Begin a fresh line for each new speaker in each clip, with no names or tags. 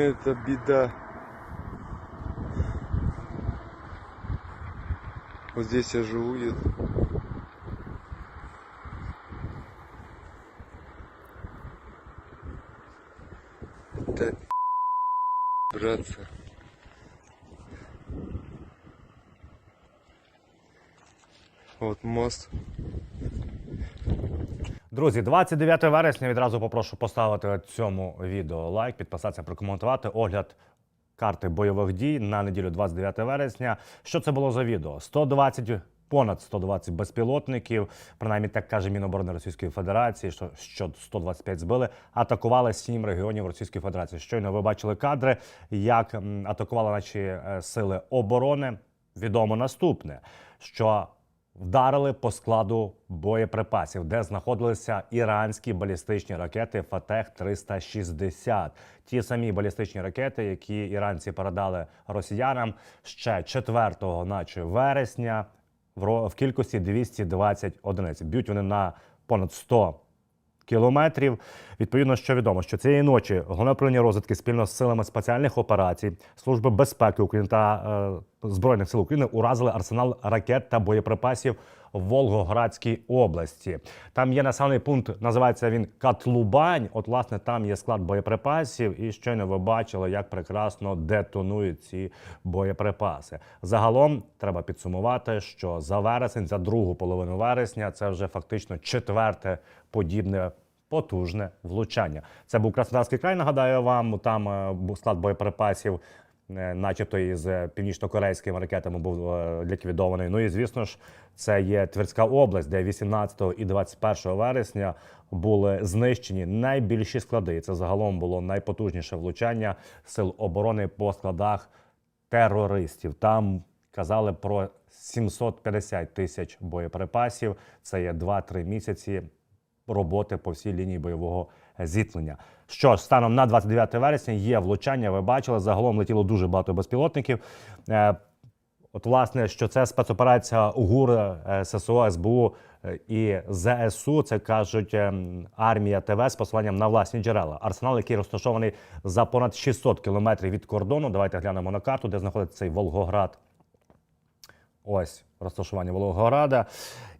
Это беда. Вот здесь я живу. Я... Это братцы. Вот мост.
Друзі, 29 вересня відразу попрошу поставити цьому відео лайк, підписатися, прокоментувати огляд карти бойових дій на неділю 29 вересня. Що це було за відео? 120 Понад 120 безпілотників, принаймні так каже Міноборони Російської Федерації, що, що 125 збили, атакували сім регіонів Російської Федерації. Щойно ви бачили кадри, як атакували наші е, сили оборони. Відомо наступне, що вдарили по складу боєприпасів, де знаходилися іранські балістичні ракети Фатех 360 Ті самі балістичні ракети, які іранці передали росіянам ще 4 наче вересня в кількості 220 одиниць. Б'ють вони на понад 100 кілометрів. Відповідно, що відомо, що цієї ночі головне управління розвідки спільно з силами спеціальних операцій Служби безпеки України та е, збройних сил України уразили арсенал ракет та боєприпасів в Волгоградській області. Там є населений пункт, називається він Катлубань. От, власне, там є склад боєприпасів, і щойно ви бачили, як прекрасно детонують ці боєприпаси. Загалом треба підсумувати, що за вересень, за другу половину вересня, це вже фактично четверте подібне. Потужне влучання. Це був Краснодарський край. Нагадаю вам, там е, склад боєприпасів, начебто із е, північно-корейськими ракетами був е, ліквідований. Ну і звісно ж, це є Тверська область, де 18 і 21 вересня були знищені найбільші склади. Це загалом було найпотужніше влучання сил оборони по складах терористів. Там казали про 750 тисяч боєприпасів. Це є 2-3 місяці роботи по всій лінії бойового зіткнення. Що ж, станом на 29 вересня є влучання. Ви бачили, загалом летіло дуже багато безпілотників. Е, От, власне, що це спецоперація УГУР, е, ССО, СБУ е, і ЗСУ, це кажуть ем, армія ТВ з посиланням на власні джерела. Арсенал, який розташований за понад 600 кілометрів від кордону. Давайте глянемо на карту, де знаходиться цей Волгоград. Ось розташування Волгограда.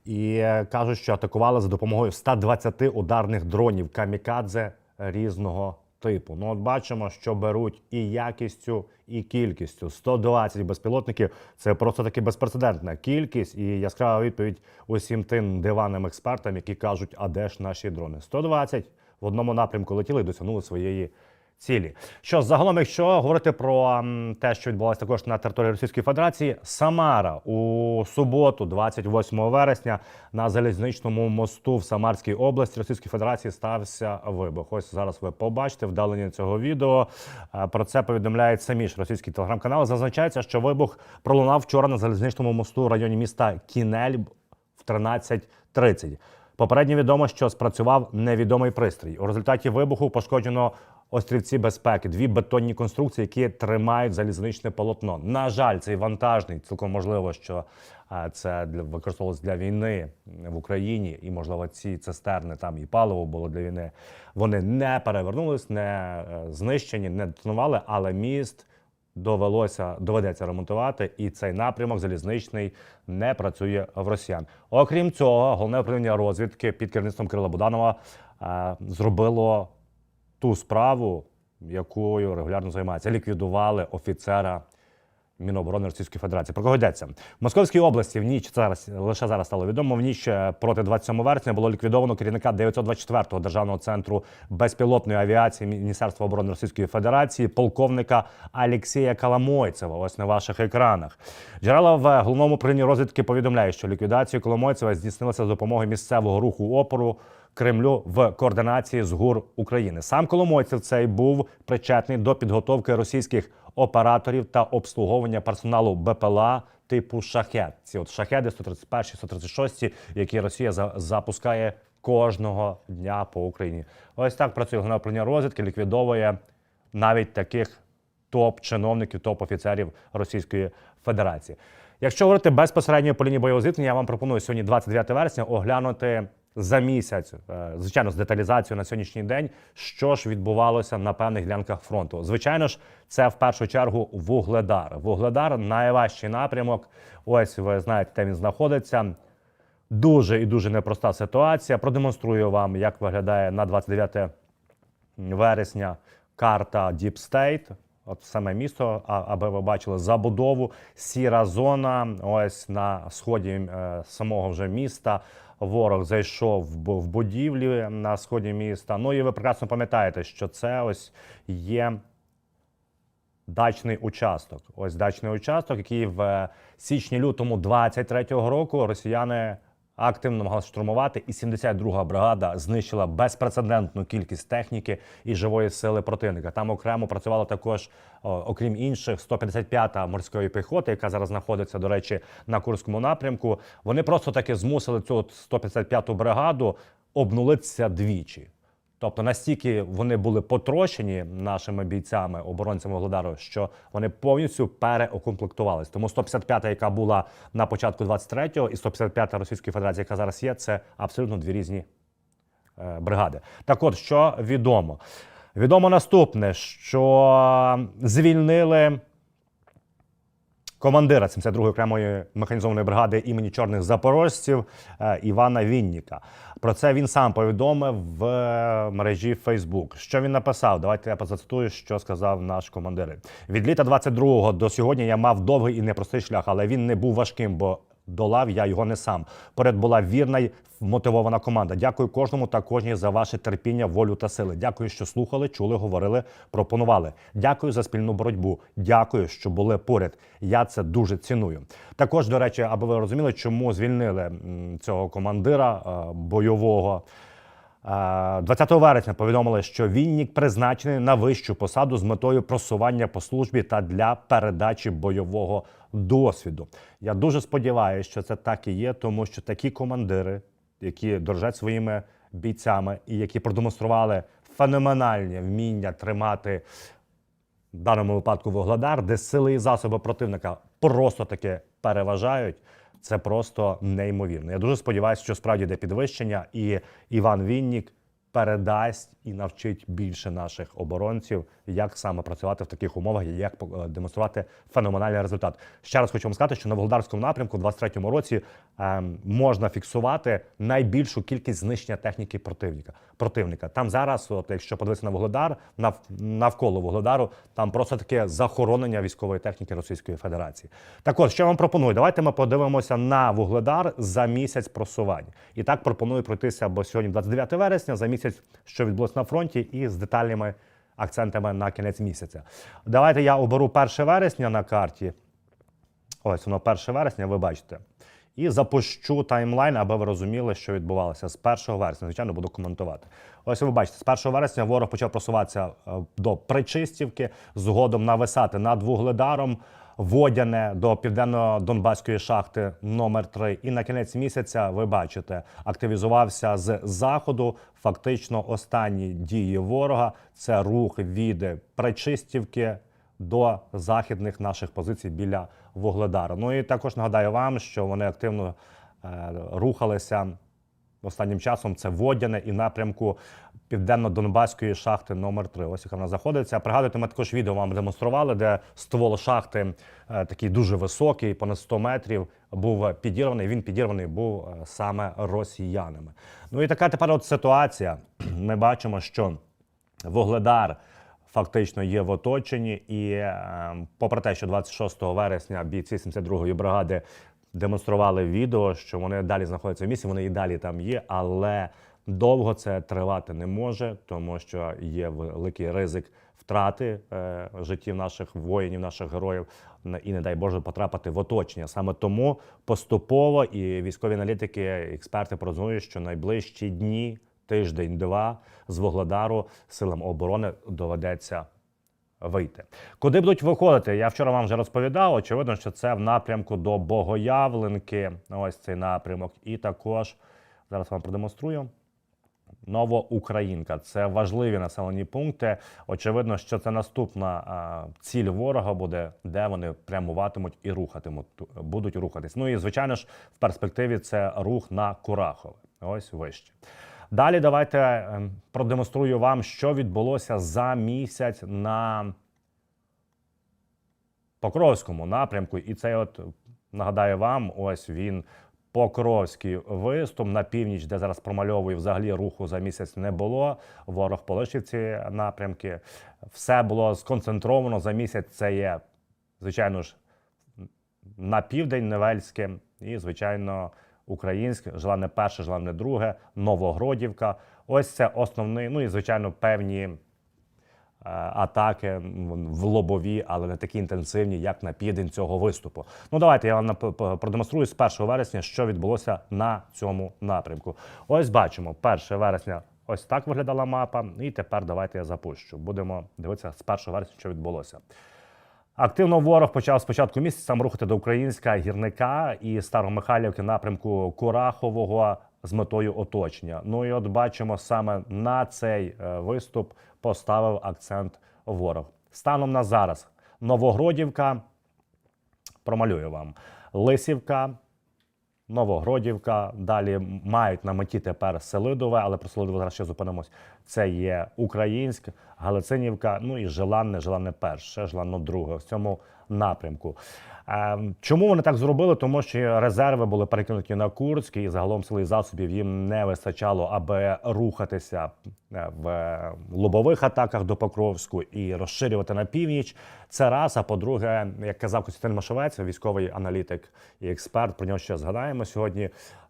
І е, кажуть, що атакували за допомогою 120 ударних дронів камікадзе різного типу. Ну, от бачимо, що беруть і якістю, і кількістю. 120 безпілотників це просто таки безпрецедентна кількість і яскрава відповідь усім тим диванним експертам, які кажуть, а де ж наші дрони? 120 в одному напрямку летіли і досягнули своєї цілі. Що загалом, якщо говорити про те, що відбувалося також на території Російської Федерації, Самара у суботу, 28 вересня, на залізничному мосту в Самарській області Російської Федерації стався вибух. Ось зараз ви побачите вдалення цього відео. Е, Про це повідомляють самі ж російські телеграм-канали. Зазначається, що вибух пролунав вчора на залізничному мосту в районі міста Кінель в 13.30. Попередньо відомо, що спрацював невідомий пристрій. У результаті вибуху пошкоджено острівці безпеки, дві бетонні конструкції, які тримають залізничне полотно. На жаль, цей вантажний, цілком можливо, що це для використовувалось для війни в Україні, і можливо ці цистерни там і паливо було для війни. Вони не перевернулись, не е, знищені, не детонували, але міст довелося доведеться ремонтувати, і цей напрямок залізничний не працює в росіян. Окрім цього, головне управління розвідки під керівництвом Кирила Буданова е, зробило ту справу, якою регулярно займається. Ліквідували офіцера. Міноборони Російської Федерації. Про кого йдеться? В Московській області в ніч зараз лише зараз стало відомо. В ніч е, проти 27 вересня було ліквідовано керівника 924-го державного центру безпілотної авіації Міністерства оборони Російської Федерації, полковника Алексія Коломойцева. Ось на ваших екранах. Джерела в головному управлінні розвідки повідомляють, що ліквідацію Коломойцева здійснилася за допомогою місцевого руху опору. Кремлю в координації з ГУР України. Сам Коломойцев цей був причетний до підготовки російських операторів та обслуговування персоналу БПЛА типу шахет. Ці от шахеди 131, 136, які Росія за- запускає кожного дня по Україні. Ось так працює головне розвідки, ліквідовує навіть таких топ-чиновників, топ-офіцерів Російської Федерації. Якщо говорити безпосередньо по лінії бойового зіткнення, я вам пропоную сьогодні, 29 вересня, оглянути за місяць, е, звичайно, з деталізацією на сьогоднішній день, що ж відбувалося на певних ділянках фронту. Звичайно ж, це в першу чергу Вугледар. Вугледар найважчий напрямок. Ось ви знаєте, де він знаходиться. Дуже і дуже непроста ситуація. Продемонструю вам, як виглядає на 29 вересня карта Deep State. От саме місто, аби ви бачили забудову, сіра зона. Ось на сході е, самого вже міста. Ворог зайшов в будівлі на сході міста. Ну і ви прекрасно пам'ятаєте, що це ось є дачний участок. Ось дачний участок, який в січні-лютому 23-го року росіяни активно намагалися штурмувати, і 72-га бригада знищила безпрецедентну кількість техніки і живої сили противника. Там окремо працювала також, окрім інших, 155-та морської піхоти, яка зараз знаходиться, до речі, на Курському напрямку. Вони просто таки змусили цю 155-ту бригаду обнулитися двічі. Тобто настільки вони були потрощені нашими бійцями, оборонцями Володару, що вони повністю переукомплектувалися. Тому 155-та, яка була на початку 23-го, і 155-та Російської Федерації, яка зараз є, це абсолютно дві різні е, бригади. Так от, що відомо? Відомо наступне, що звільнили командира 72-ї окремої механізованої бригади імені чорних запорожців е, Івана Вінніка. Про це він сам повідомив в е, мережі Facebook. Що він написав? Давайте я позацитую, що сказав наш командир. Від літа 22-го до сьогодні я мав довгий і непростий шлях, але він не був важким, бо долав я його не сам. Поряд була вірна й мотивована команда. Дякую кожному та кожній за ваше терпіння, волю та сили. Дякую, що слухали, чули, говорили, пропонували. Дякую за спільну боротьбу. Дякую, що були поряд. Я це дуже ціную. Також, до речі, аби ви розуміли, чому звільнили цього командира е, бойового. Е, 20 вересня повідомили, що Віннік призначений на вищу посаду з метою просування по службі та для передачі бойового досвіду. Я дуже сподіваюся, що це так і є, тому що такі командири, які дорожать своїми бійцями і які продемонстрували феноменальні вміння тримати в даному випадку Вугледар, де сили і засоби противника просто таки переважають. Це просто неймовірно. Я дуже сподіваюся, що справді йде підвищення, і Іван Віннік передасть і навчить більше наших оборонців, як саме працювати в таких умовах, і як е, демонструвати феноменальний результат. Ще раз хочу вам сказати, що на Володарському напрямку у 23-му році ем, можна фіксувати найбільшу кількість знищення техніки противника. Противника там зараз, от якщо подивитися на Вугледар, нав, навколо Вугледару, там просто таке захоронення військової техніки Російської Федерації. Так от, що я вам пропоную? Давайте ми подивимося на Вугледар за місяць просування. І так пропоную пройтися, бо сьогодні 29 вересня, за місяць, що відбулося на фронті, і з детальними акцентами на кінець місяця. Давайте я оберу 1 вересня на карті. Ось воно 1 вересня, ви бачите. І запущу таймлайн, аби ви розуміли, що відбувалося з 1 вересня. Звичайно, буду коментувати. Ось ви бачите, з 1 вересня ворог почав просуватися е, до Причистівки, згодом нависати над Вугледаром, Водяне до південно-донбаської шахти номер 3 І на кінець місяця, ви бачите, активізувався з заходу. Фактично, останні дії ворога це рух від Причистівки до західних наших позицій біля Вугледара. Ну і також нагадаю вам, що вони активно е, рухалися останнім часом. Це Водяне і напрямку південно-донбаської шахти номер 3 Ось яка вона знаходиться. Пригадуйте, ми також відео вам демонстрували, де ствол шахти е, такий дуже високий, понад 100 метрів, був підірваний. Він підірваний був е, саме росіянами. Ну і така тепер от ситуація. Ми бачимо, що Вугледар фактично є в оточенні, і е, попри те, що 26 вересня бійці 72-ї бригади демонстрували відео, що вони далі знаходяться в місці, вони і далі там є, але довго це тривати не може, тому що є великий ризик втрати е, життів наших воїнів, наших героїв, і не дай Боже потрапити в оточення. Саме тому поступово і військові аналітики, експерти прогнозують, що найближчі дні тиждень-два з Вугледару силам оборони доведеться вийти. Куди будуть виходити? Я вчора вам вже розповідав. Очевидно, що це в напрямку до Богоявленки. Ось цей напрямок. І також зараз вам продемонструю. Новоукраїнка це важливі населені пункти. Очевидно, що це наступна а, ціль ворога буде, де вони прямуватимуть і рухатимуть, будуть рухатись. Ну і звичайно ж, в перспективі це рух на Курахове. ось вище. Далі давайте е, продемонструю вам, що відбулося за місяць на Покровському напрямку. І це, от нагадаю вам, ось він. Покровський виступ на північ, де зараз промальовую, взагалі руху за місяць не було. Ворог полишив ці напрямки. Все було сконцентровано за місяць. Це є, звичайно ж, на південь Невельське і, звичайно, українське, желане перше, желане друге, Новогродівка. Ось це основний, ну і, звичайно, певні е, атаки в лобові, але не такі інтенсивні, як на південь цього виступу. Ну давайте я вам продемонструю з 1 вересня, що відбулося на цьому напрямку. Ось бачимо, 1 вересня. Ось так виглядала мапа, і тепер давайте я запущу. Будемо дивитися з 1 вересня, що відбулося. Активно ворог почав з початку місяця сам рухати до українська гірника і Старомихайлівки напрямку Курахового з метою оточення. Ну і от бачимо, саме на цей е, виступ поставив акцент ворог. Станом на зараз Новогродівка, промалюю вам, Лисівка, Новогродівка. Далі мають на меті тепер Селидове, але про Селидове зараз ще зупинимось. Це є Українськ, Галицинівка, ну і Желанне, Желанне перше, Желанно друге в цьому напрямку. Чому вони так зробили? Тому що резерви були перекинуті на Курськ, і загалом сили засобів їм не вистачало, аби рухатися е, в лобових атаках до Покровську і розширювати на північ. Це раз. А по-друге, як казав Костянтин Машовець, військовий аналітик і експерт, про нього ще згадаємо сьогодні.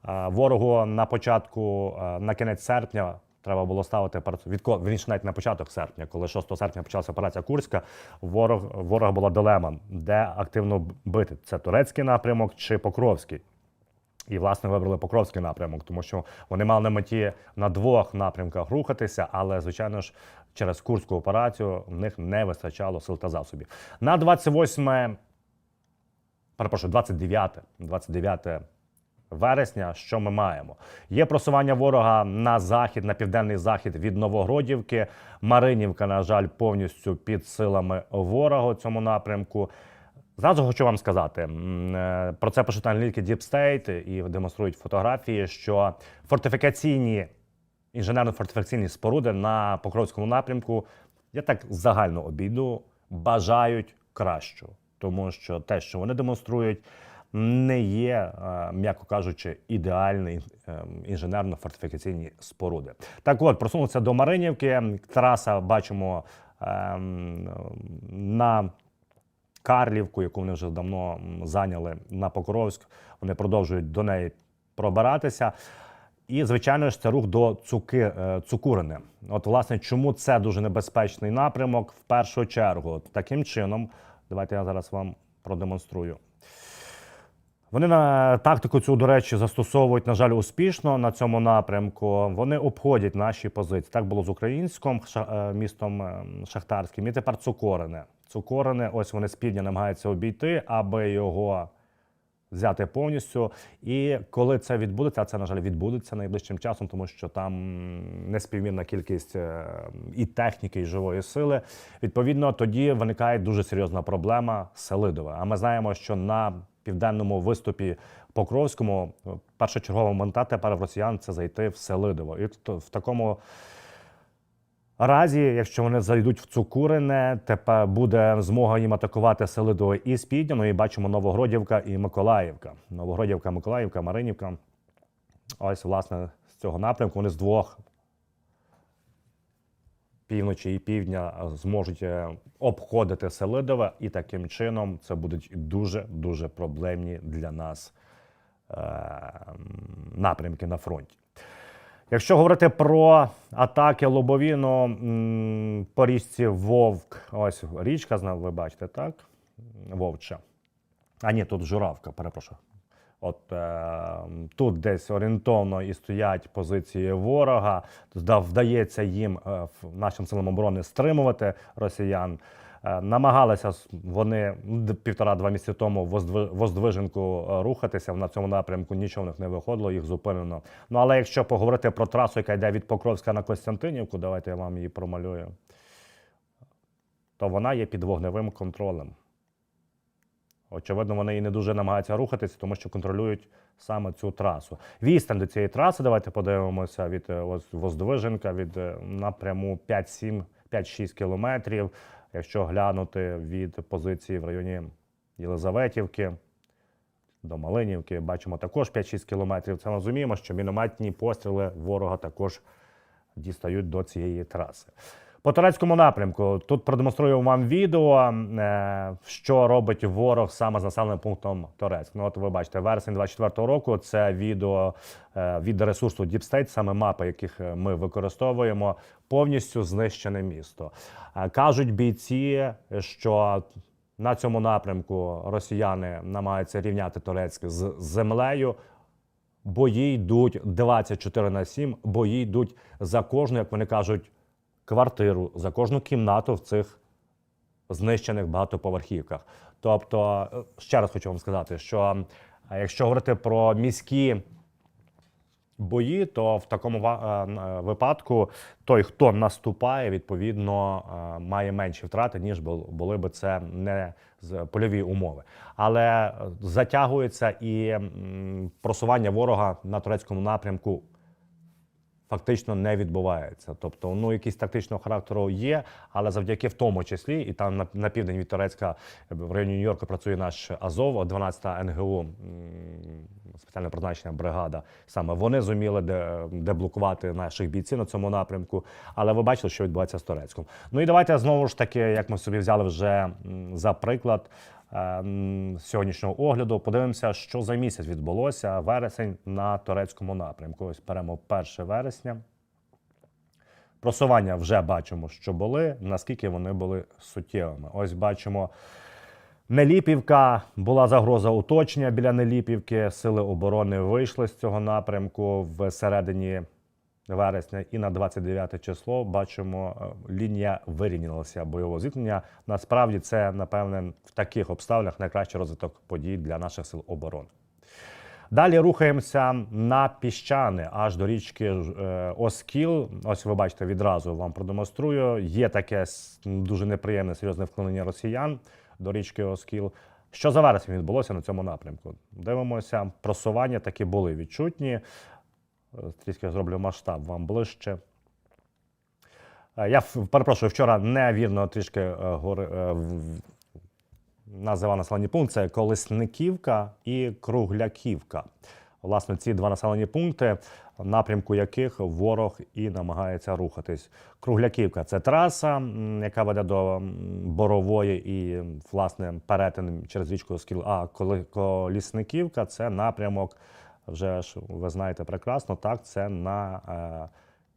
е, Ворогу на початку, е, на кінець серпня. Треба було ставити перед відко вірніше, навіть на початок серпня, коли 6 серпня почалася операція Курська. Ворог ворога була дилема, де активно бити. Це турецький напрямок чи Покровський. І, власне, вибрали Покровський напрямок, тому що вони мали на меті на двох напрямках рухатися, але, звичайно ж, через Курську операцію в них не вистачало сил та засобів. На 28, перепрошую, 29, 29 вересня, що ми маємо? Є просування ворога на захід, на південний захід від Новогродівки. Маринівка, на жаль, повністю під силами ворога у цьому напрямку. Зразу хочу вам сказати е, про це пишуть аналітики Deep State і демонструють фотографії, що фортифікаційні інженерно-фортифікаційні споруди на Покровському напрямку, я так загально обійду, бажають кращого, тому що те, що вони демонструють, не є, е, м'яко кажучи, ідеальні е, інженерно-фортифікаційні споруди. Так от, просунувся до Маринівки. Траса бачимо ем, на Карлівку, яку вони вже давно зайняли на Покровськ. Вони продовжують до неї пробиратися. І, звичайно ж, це рух до Цуки, е, Цукурини. От, власне, чому це дуже небезпечний напрямок в першу чергу? Таким чином, давайте я зараз вам продемонструю. Вони на тактику цю, до речі, застосовують, на жаль, успішно на цьому напрямку. Вони обходять наші позиції. Так було з українським е, містом е, Шахтарським, і тепер Цукорине. Цукорине, ось вони з півдня намагаються обійти, аби його взяти повністю. І коли це відбудеться, це, на жаль, відбудеться найближчим часом, тому що там неспівмірна кількість е, і техніки, і живої сили. Відповідно, тоді виникає дуже серйозна проблема Селидове. А ми знаємо, що на південному виступі Покровському першочергова мета тепер в росіян це зайти в Селидово. І в такому разі, якщо вони зайдуть в Цукурине, тепер буде змога їм атакувати Селидово і з півдня. Ну і бачимо Новогродівка і Миколаївка. Новогродівка, Миколаївка, Маринівка. Ось, власне, з цього напрямку вони з двох півночі і півдня зможуть е, обходити Селидове, і таким чином це будуть дуже дуже проблемні для нас е, напрямки на фронті. Якщо говорити про атаки лобові, ну по річці Вовк, ось річка, ви бачите, так? Вовча. А ні, тут журавка, перепрошую. От е, тут десь орієнтовно і стоять позиції ворога. Вдається їм е, нашим силам оборони стримувати росіян. Е, намагалися вони півтора-два місяці тому воздвиженку е, рухатися на цьому напрямку. Нічого в них не виходило, їх зупинено. Ну але якщо поговорити про трасу, яка йде від Покровська на Костянтинівку, давайте я вам її промалюю. То вона є під вогневим контролем. Очевидно, вони і не дуже намагаються рухатися, тому що контролюють саме цю трасу. Відстань до цієї траси, давайте подивимося від е, Воздвиженка, від е, напряму 5-7, 5-6 кілометрів. Якщо глянути від позиції в районі Єлизаветівки до Малинівки, бачимо також 5-6 кілометрів. Це розуміємо, що мінометні постріли ворога також дістають до цієї траси. По турецькому напрямку тут продемонструю вам відео, е, що робить ворог саме з населеним пунктом Торецьк. Ну, от ви бачите, вересень 24-го року це відео е, від ресурсу Deep State, саме мапи, яких е, ми використовуємо, повністю знищене місто. Кажуть бійці, що на цьому напрямку росіяни намагаються рівняти Торецьк з землею. Бої йдуть 24 на 7, бої йдуть за кожну, як вони кажуть, квартиру, за кожну кімнату в цих знищених багатоповерхівках. Тобто, е, ще раз хочу вам сказати, що е, якщо говорити про міські бої, то в такому е, випадку той, хто наступає, відповідно має менші втрати, ніж бу- були би це не польові умови. Але затягується і просування ворога на турецькому напрямку фактично не відбувається. Тобто, ну якісь тактичного характеру є, але завдяки в тому числі, і там на, на південь від Турецька е, в районі Нью-Йорка працює наш Азов, 12-та НГУ, спеціальне призначення бригада. Саме вони зуміли де, деблокувати наших бійців на цьому напрямку. Але ви бачили, що відбувається з Турецьком. Ну і давайте знову ж таки, як ми собі взяли вже за приклад. Е, Сьогоднішнього огляду подивимося, що за місяць відбулося вересень на турецькому напрямку. Ось беремо 1 вересня. Просування вже бачимо, що були, наскільки вони були суттєвими. Ось бачимо. Неліпівка була загроза уточнення біля Неліпівки. Сили оборони вийшли з цього напрямку в середині вересня. І на 29 число бачимо, е, лінія вирівнялася бойового зіткнення. Насправді це, напевне, в таких обставинах найкращий розвиток подій для наших сил оборони. Далі рухаємося на піщани аж до річки е, Оскіл. Ось ви бачите, відразу вам продемонструю. Є таке дуже неприємне серйозне вклонення росіян до річки Оскіл. Що за вересень відбулося на цьому напрямку? Дивимося, просування таки були відчутні. Трішки зроблю масштаб вам ближче. Е, Я перепрошую, вчора невірно трішки е, е, називав населені пункти це Колесниківка і Кругляківка. Власне, ці два населені пункти, напрямку яких ворог і намагається рухатись. Кругляківка це траса, яка веде до Борової і власне перетин через річку Скіл. А Колісниківка це напрямок. Вже ж ви знаєте прекрасно, так це на е,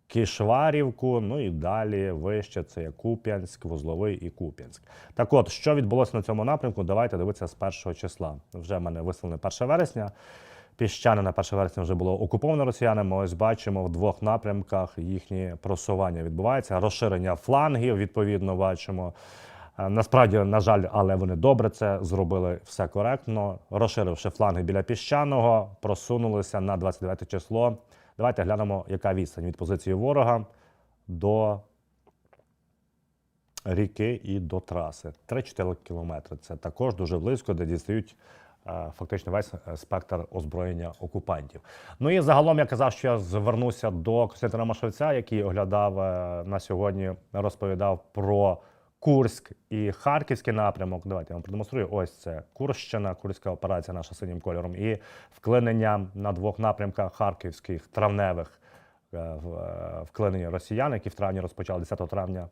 Кишварівку, ну і далі вище це є Куп'янськ, Вузловий і Куп'янськ. Так от, що відбулося на цьому напрямку, давайте дивитися з першого числа. Вже в мене висловлене 1 вересня. Піщане на 1 вересня вже було окуповано росіянами. Ось бачимо в двох напрямках їхні просування відбувається. Розширення флангів, відповідно, бачимо. Е, Насправді, на жаль, але вони добре це зробили все коректно. Розширивши фланги біля піщаного, просунулися на 29 число. Давайте глянемо, яка відстань від позиції ворога до ріки і до траси. 3-4 кілометри. Це також дуже близько, де дістають е, фактично весь е, спектр озброєння окупантів. Ну і загалом я казав, що я звернуся до Костянтина Машевця, який оглядав на сьогодні, розповідав про Курськ і Харківський напрямок. Давайте я вам продемонструю. Ось це Курщина, Курська операція наша синім кольором, і вклинення на двох напрямках харківських травневих е, е, вклинення росіян, які в травні розпочали 10 травня.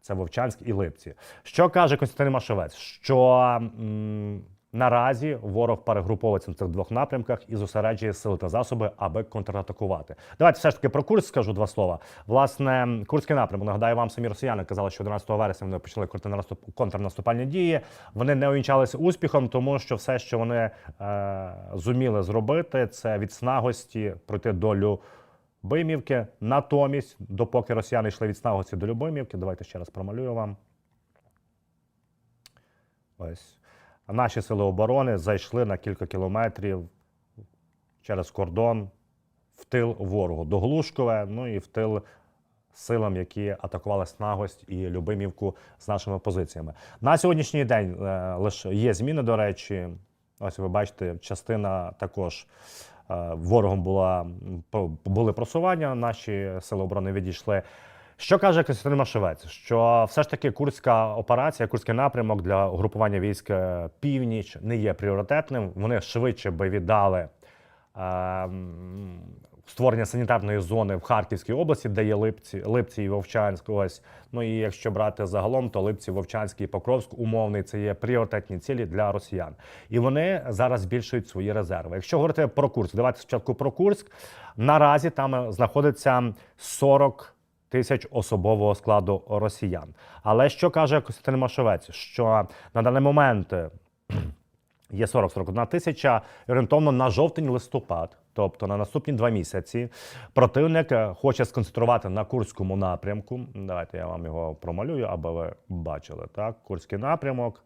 Це Вовчанськ і Липці. Що каже Костянтин Машовець? Що м, наразі ворог перегруповується на цих двох напрямках і зосереджує сили та засоби, аби контратакувати. Давайте все ж таки про Курськ скажу два слова. Власне, Курський напрямок. Нагадаю, вам самі росіяни казали, що 11 вересня вони почали контрнаступ- контрнаступальні дії. Вони не увінчалися успіхом, тому що все, що вони е, зуміли зробити, це від снагості пройти долю. Бимівки. Натомість, допоки росіяни йшли від Снагоці до Любимівки, давайте ще раз промалюю вам. Ось. Наші сили оборони зайшли на кілька кілометрів через кордон в тил ворогу. До Глушкове, ну і в тил силам, які атакували Снагость і Любимівку з нашими позиціями. На сьогоднішній день е, лише є зміни, до речі. Ось ви бачите, частина також е, ворогом була були просування. Наші сили оборони відійшли. Що каже Костянтин Машевець? Що все ж таки курська операція, курський напрямок для угрупування військ е, північ не є пріоритетним. Вони швидше би віддали е, створення санітарної зони в Харківській області, де є Липці, Липці і Вовчанськ. Ось ну і якщо брати загалом, то Липці, Вовчанський і Покровськ умовний це є пріоритетні цілі для росіян. І вони зараз збільшують свої резерви. Якщо говорити про Курськ, давайте спочатку про Курськ. Наразі там е, знаходиться 40 тисяч особового складу росіян. Але що каже Костянтин Машовець? Що на даний момент е, є 40-41 тисяча орієнтовно на жовтень-листопад, тобто на наступні два місяці, противник е, хоче сконцентрувати на Курському напрямку. Давайте я вам його промалюю, аби ви бачили. Так, Курський напрямок.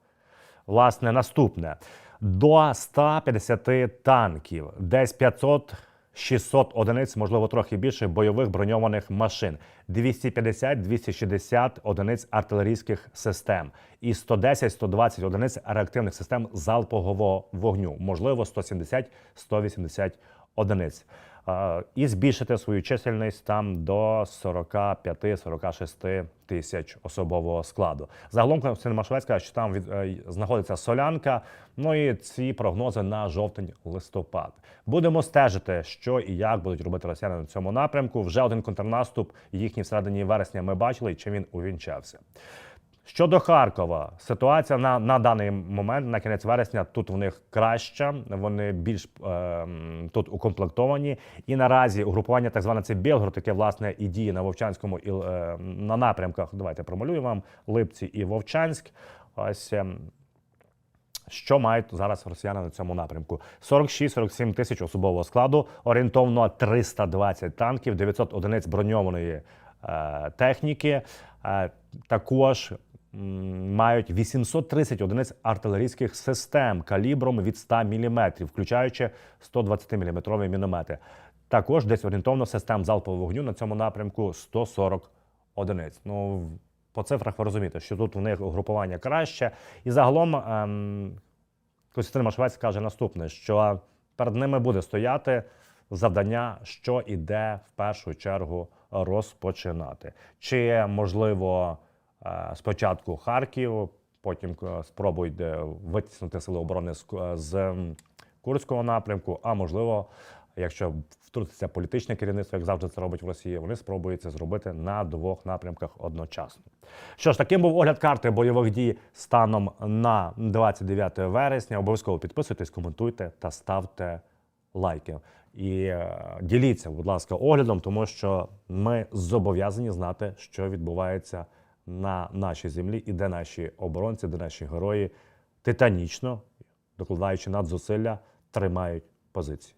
Власне, наступне до 150 танків, десь 500 600 одиниць, можливо, трохи більше бойових броньованих машин, 250-260 одиниць артилерійських систем. І 110-120 одиниць реактивних систем залпового вогню, можливо, 170-180 одиниць. І збільшити свою чисельність там до 45-46 тисяч особового складу. Загалом Константин каже, що там від, е, знаходиться солянка. Ну і ці прогнози на жовтень-листопад. Будемо стежити, що і як будуть робити росіяни на цьому напрямку. Вже один контрнаступ їхній всередині вересня ми бачили, чим він увінчався. Щодо Харкова, ситуація на, на даний момент, на кінець вересня, тут в них краща, вони більш е, тут укомплектовані. І наразі угрупування так зване це Білгород, яке власне і діє на Вовчанському і е, на напрямках. Давайте промалюю вам Липці і Вовчанськ. Ось. ем, що мають зараз росіяни на цьому напрямку? 46-47 тисяч особового складу, орієнтовно 320 танків, 900 одиниць броньованої е, техніки. Е, також мають 830 одиниць артилерійських систем калібром від 100 мм, включаючи 120 мм міномети. Також десь орієнтовно систем залпового вогню на цьому напрямку 140 одиниць. Ну, по цифрах ви розумієте, що тут у них групування краще. І загалом ем, Костянтин Машвець каже наступне: що перед ними буде стояти завдання, що іде в першу чергу розпочинати. Чи можливо спочатку Харків, потім е, спробують е, витіснити сили оборони з Курського напрямку, а можливо. Якщо втрутиться політичне керівництво, як завжди це робить в Росії, вони спробують це зробити на двох напрямках одночасно. Що ж, таким був огляд карти бойових дій станом на 29 вересня. Обов'язково підписуйтесь, коментуйте та ставте лайки. І е, діліться, будь ласка, оглядом, тому що ми зобов'язані знати, що відбувається на нашій землі і де наші оборонці, де наші герої титанічно, докладаючи надзусилля, тримають позиції.